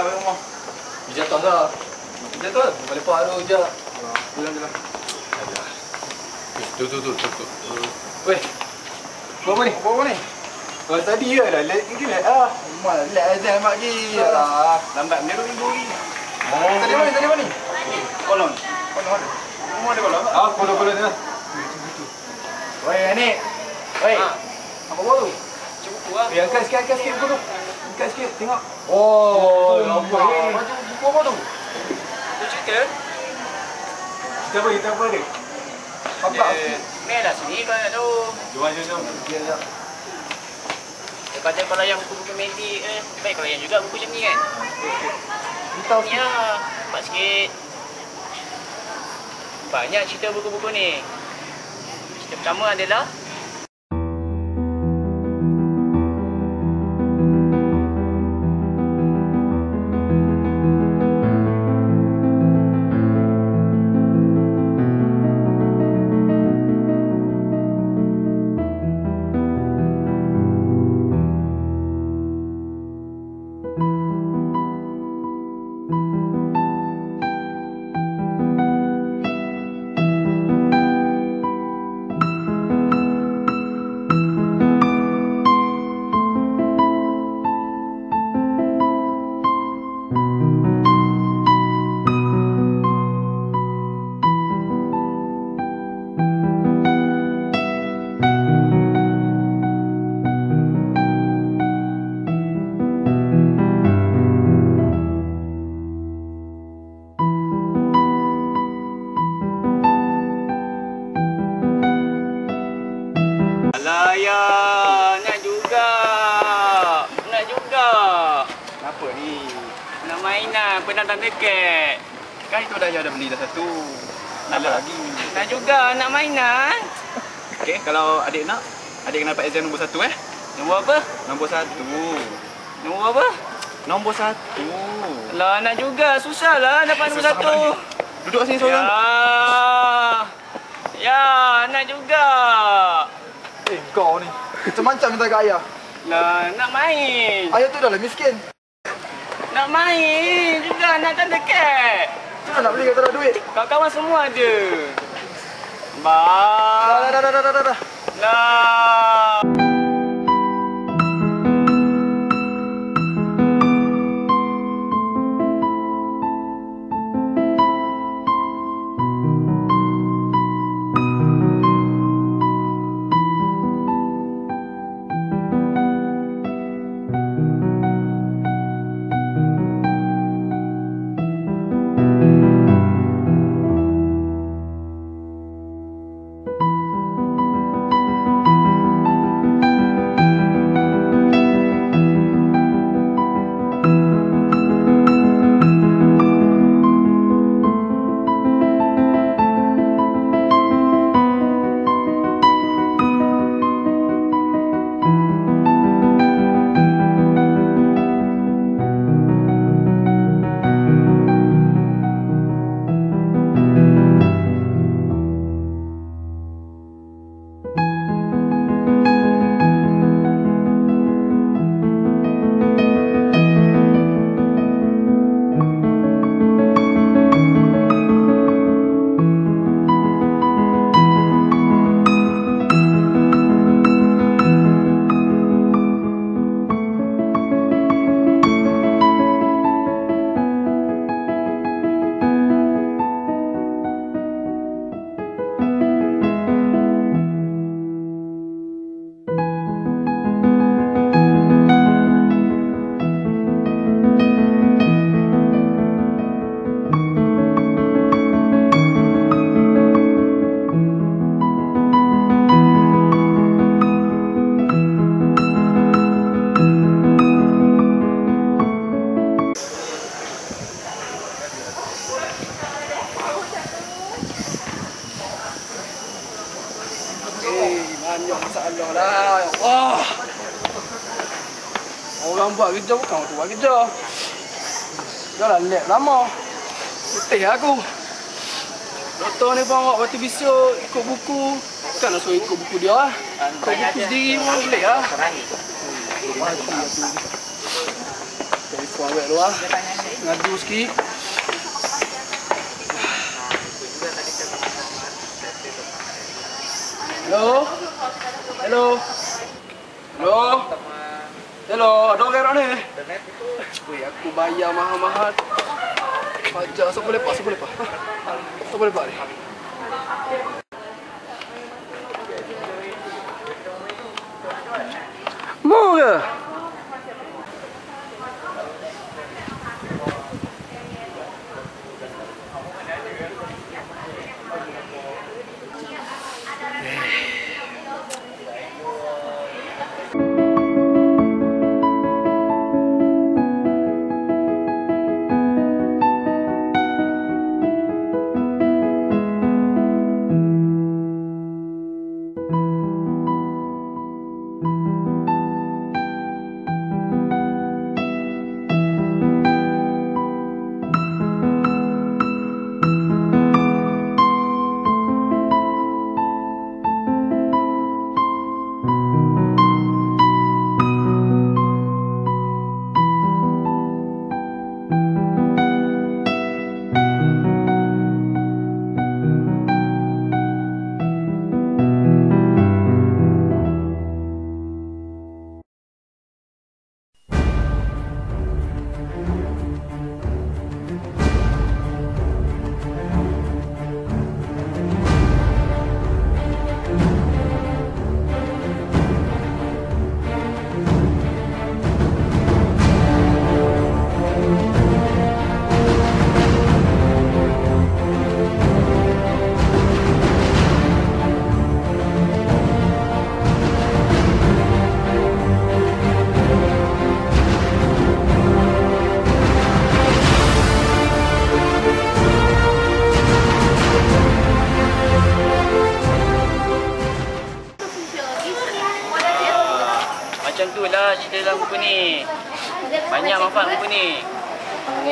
lah balik rumah. Bijak tuan dah. Bijak tuan. Balik pak ada bijak. Jalan jalan. Tu tu tu tu tu. Weh. Buat apa ni? Apa apa ni? Kalau tadi ya dah let ni let ah. Mal lek azan mak gi. Alah, lambat ni dua minggu lagi. Oh. Tadi mana tadi mana ni? Kolon. Kolon ada. Rumah ada kolon. Ah, kalau kalau dia. Wei, ni. Wei. Ha. Apa baru? Cuba buku lah. Eh, angkat sikit, angkat sikit buku tu. Angkat sikit, tengok. Oh, nampak. nampak. Baju buku apa tu? Tu cerita. Kita apa? Kita apa dia? Apa? Eh, ni lah sini kalau nak tahu. Jom jom jom. Dia dah. Dia kata kalau yang buku-buku medik eh, baik kalau yang juga buku macam ni kan. Kita Ni lah, nampak sikit. Banyak cerita buku-buku ni. Cerita pertama adalah mainan penantang dekat. Kan itu dah ada beli dah satu. Ada Alah. lagi. Nak juga nak mainan. Okey, kalau adik nak, adik kena dapat exam nombor satu eh. Nombor apa? Nombor satu. Nombor apa? Nombor satu. Lah nak juga susah lah dapat nombor Susah satu. lagi. Duduk sini Ya. seorang. Ya, nak juga. Eh, kau ni. Macam-macam minta kat ayah. Lah nak main. Ayah tu dah lah miskin. Nak main juga nak tanda dekat. Tu nak beli kata dah duit. Kawan-kawan semua ada. Bah. dah, dah, dah, dah, dah, dah. Lah. Banyak masalah lah. Ya Allah. Orang buat kerja bukan waktu buat kerja. Dah lah lab lama. Letih aku. Doktor ni pun waktu besok ikut buku. Bukan nak suruh ikut buku dia lah. Ikut buku sendiri pun boleh lah. Telefon Aku ambil luar. Ngadu sikit. Hello? Hello? Hello? Hello, ada orang kat ni? Weh, aku bayar mahal-mahal. Fajar, siapa lepak, siapa lepak? Siapa lepak ni? Mau ke? Lah cerita dalam buku ni. Banyak manfaat buku ni.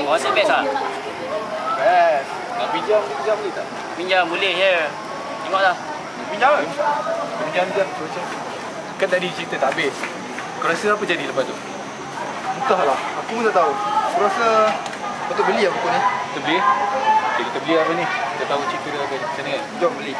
Kau rasa best tak? Best. Nak pinjam, pinjam boleh tak? Pinjam boleh je. Tengoklah. Pinjam ke? Pinjam je. Macam Kan tadi cerita tak habis. Kau rasa apa jadi lepas tu? Entahlah, aku pun tak tahu. Aku rasa patut beli lah buku ni. Kita beli? Okay, kita beli apa ni? Kita tahu cerita dia macam mana kan? Jom beli.